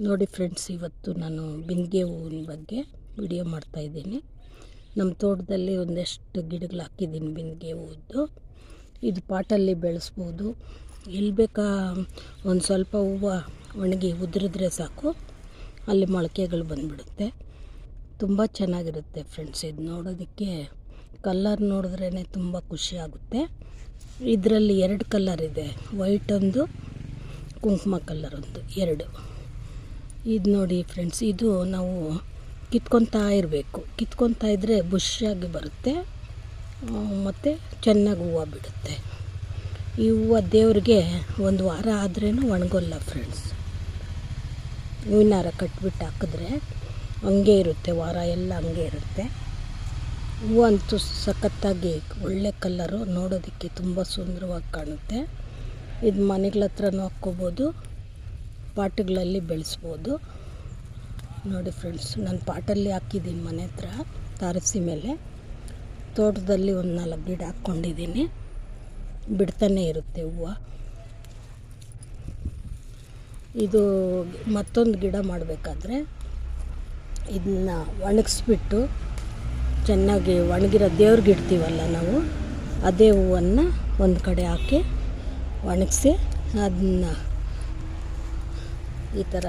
ನೋಡಿ ಫ್ರೆಂಡ್ಸ್ ಇವತ್ತು ನಾನು ಬಿಂದಿಗೆ ಹೂವಿನ ಬಗ್ಗೆ ವಿಡಿಯೋ ಮಾಡ್ತಾಯಿದ್ದೀನಿ ನಮ್ಮ ತೋಟದಲ್ಲಿ ಒಂದಷ್ಟು ಗಿಡಗಳು ಹಾಕಿದ್ದೀನಿ ಬಿಂದಿಗೆ ಹೂವಿದ್ದು. ಇದು ಪಾಟಲ್ಲಿ ಬೆಳೆಸ್ಬೋದು. ಎಲ್ಲಿ ಬೇಕಾ ಒಂದು ಸ್ವಲ್ಪ ಹೂವು ಒಣಗಿ ಉದುರಿದ್ರೆ ಸಾಕು. ಅಲ್ಲಿ ಮೊಳಕೆಗಳು ಬಂದುಬಿಡುತ್ತೆ. ತುಂಬ ಚೆನ್ನಾಗಿರುತ್ತೆ ಫ್ರೆಂಡ್ಸ್ ಇದು ನೋಡೋದಕ್ಕೆ ಕಲ್ಲರ್ ನೋಡಿದ್ರೇ ತುಂಬ ಖುಷಿ ಆಗುತ್ತೆ. ಇದರಲ್ಲಿ ಎರಡು ಕಲ್ಲರ್ ಇದೆ. ವೈಟ್ ಒಂದು, ಕುಂಕುಮ ಕಲ್ಲರ್ ಒಂದು, ಎರಡು. ಇದು ನೋಡಿ ಫ್ರೆಂಡ್ಸ್ ಇದು ನಾವು ಕಿತ್ಕೊತಾ ಇರಬೇಕು. ಕಿತ್ಕೊತಾ ಇದ್ದರೆ ಬುಷ್ಯಾಗಿ ಬರುತ್ತೆ ಮತ್ತು ಚೆನ್ನಾಗಿ ಹೂವು ಬಿಡುತ್ತೆ. ಈ ಹೂವು ದೇವ್ರಿಗೆ ಒಂದು ವಾರ ಆದ್ರೂ ಒಣಗೋಲ್ಲ ಫ್ರೆಂಡ್ಸ್ ಹೂವಿನ ಹಾರ ಕಟ್ಬಿಟ್ಟು ಹಾಕಿದ್ರೆ ಹಂಗೆ ಇರುತ್ತೆ, ವಾರ ಎಲ್ಲ ಹಂಗೆ ಇರುತ್ತೆ. ಹೂವು ಅಂತೂ ಸಖತ್ತಾಗಿ ಒಳ್ಳೆ ಕಲ್ಲರು ನೋಡೋದಕ್ಕೆ ತುಂಬ ಸುಂದರವಾಗಿ ಕಾಣುತ್ತೆ. ಇದು ಮನೆಗಳ ಹತ್ರನೂ ಹಾಕ್ಕೋಬೋದು. ಪಾಟ್ಗಳಲ್ಲಿ ಬೆಳೆಸ್ಬೋದು. ನೋಡಿ ಫ್ರೆಂಡ್ಸ್ ನಾನು ಪಾಟಲ್ಲಿ ಹಾಕಿದ್ದೀನಿ ಮನೆ ಹತ್ರ, ತಾರಸಿ ಮೇಲೆ. ತೋಟದಲ್ಲಿ ಒಂದು ನಾಲ್ಕು ಗಿಡ ಹಾಕ್ಕೊಂಡಿದ್ದೀನಿ. ಬಿಡ್ತಾನೆ ಇರುತ್ತೆ ಹೂವು. ಇದು ಮತ್ತೊಂದು ಗಿಡ ಮಾಡಬೇಕಾದ್ರೆ ಇದನ್ನ ಒಣಗಿಸ್ಬಿಟ್ಟು ಚೆನ್ನಾಗಿ ಒಣಗಿರೋ ದೇವ್ರಿಗೆ ಇಡ್ತೀವಲ್ಲ ನಾವು, ಅದೇ ಹೂವನ್ನು ಒಂದು ಕಡೆ ಹಾಕಿ ಒಣಗಿಸಿ, ಅದನ್ನ ಈ ಥರ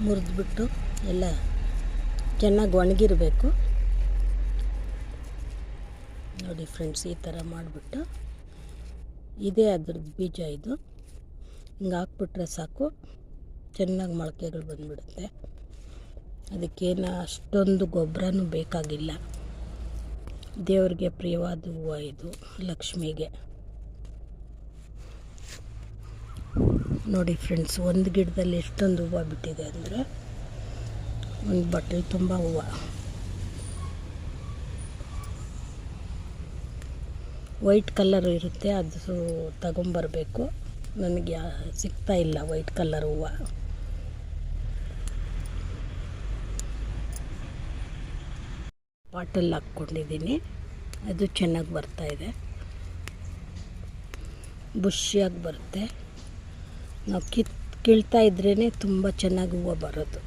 ಮುರಿದ್ಬಿಟ್ಟು ಎಲ್ಲ ಚೆನ್ನಾಗಿ ಒಣಗಿರಬೇಕು. ನೋಡಿ ಫ್ರೆಂಡ್ಸ್ ಈ ಥರ ಮಾಡಿಬಿಟ್ಟು ಇದೇ ಅದ್ರದ್ದು ಬೀಜ ಇದು. ಹಿಂಗೆ ಹಾಕ್ಬಿಟ್ರೆ ಸಾಕು. ಚೆನ್ನಾಗಿ ಮೊಳಕೆಗಳು ಬಂದುಬಿಡುತ್ತೆ. ಅದಕ್ಕೇನು ಅಷ್ಟೊಂದು ಗೊಬ್ಬರನೂ ಬೇಕಾಗಿಲ್ಲ. ದೇವ್ರಿಗೆ ಪ್ರಿಯವಾದ ಹೂವು ಇದು, ಲಕ್ಷ್ಮಿಗೆ. ನೋಡಿ ಫ್ರೆಂಡ್ಸ್ ಒಂದು ಗಿಡದಲ್ಲಿ ಎಷ್ಟೊಂದು ಹೂವು ಬಿಟ್ಟಿದೆ ಅಂದರೆ ಒಂದು ಬಟ್ಟಲು ತುಂಬ ಹೂವು. ವೈಟ್ ಕಲ್ಲರ್ ಇರುತ್ತೆ, ಅದು ತಗೊಂಬರಬೇಕು. ನನಗೆ ಸಿಗ್ತಾ ಇಲ್ಲ ವೈಟ್ ಕಲರ್ ಹೂವು. ಪಾಟಲ್ಲಿ ಹಾಕ್ಕೊಂಡಿದ್ದೀನಿ ಅದು ಚೆನ್ನಾಗಿ ಬರ್ತಾಯಿದೆ ಬುಷಿಯಾಗಿ ಬರುತ್ತೆ. ನಾವು ಕಿತ್, ಕೀಳ್ತಾ ಇದ್ರೇ ತುಂಬ ಚೆನ್ನಾಗಿ ಹೂವು ಬರೋದು.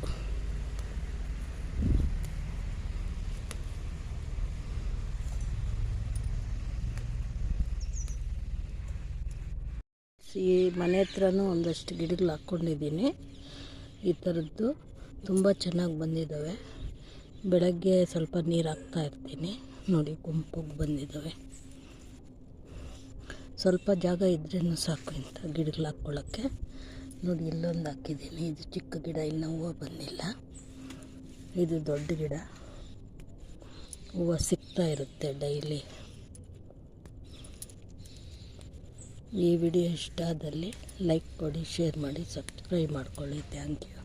ಈ ಮನೆ ಹತ್ರನೂ ಒಂದಷ್ಟು ಗಿಡಗಳು ಹಾಕ್ಕೊಂಡಿದ್ದೀನಿ. ಈ ಥರದ್ದು ತುಂಬ ಚೆನ್ನಾಗಿ ಬಂದಿದ್ದಾವೆ ಬೆಳಗ್ಗೆ ಸ್ವಲ್ಪ ನೀರು ಹಾಕ್ತಾ ಇರ್ತೀನಿ. ನೋಡಿ ಗುಂಪಿಗೆ ಬಂದಿದ್ದಾವೆ ಸ್ವಲ್ಪ ಜಾಗ ಇದ್ರೂ ಸಾಕು ಇಂಥ ಗಿಡಗಳು ಹಾಕ್ಕೊಳ್ಳೋಕ್ಕೆ. ನೋಡಿ ಇಲ್ಲೊಂದು ಹಾಕಿದ್ದೀನಿ. ಇದು ಚಿಕ್ಕ ಗಿಡ, ಇನ್ನೂ ಹೂವು ಬಂದಿಲ್ಲ. ಇದು ದೊಡ್ಡ ಗಿಡ. ಹೂವು ಸಿಗ್ತಾ ಇರುತ್ತೆ ಡೈಲಿ. ಈ ವಿಡಿಯೋ ಇಷ್ಟ ಆದಲ್ಲಿ ಲೈಕ್ ಕೊಡಿ, ಶೇರ್ ಮಾಡಿ, ಸಬ್ಸ್ಕ್ರೈಬ್ ಮಾಡ್ಕೊಳ್ಳಿ. Thank you.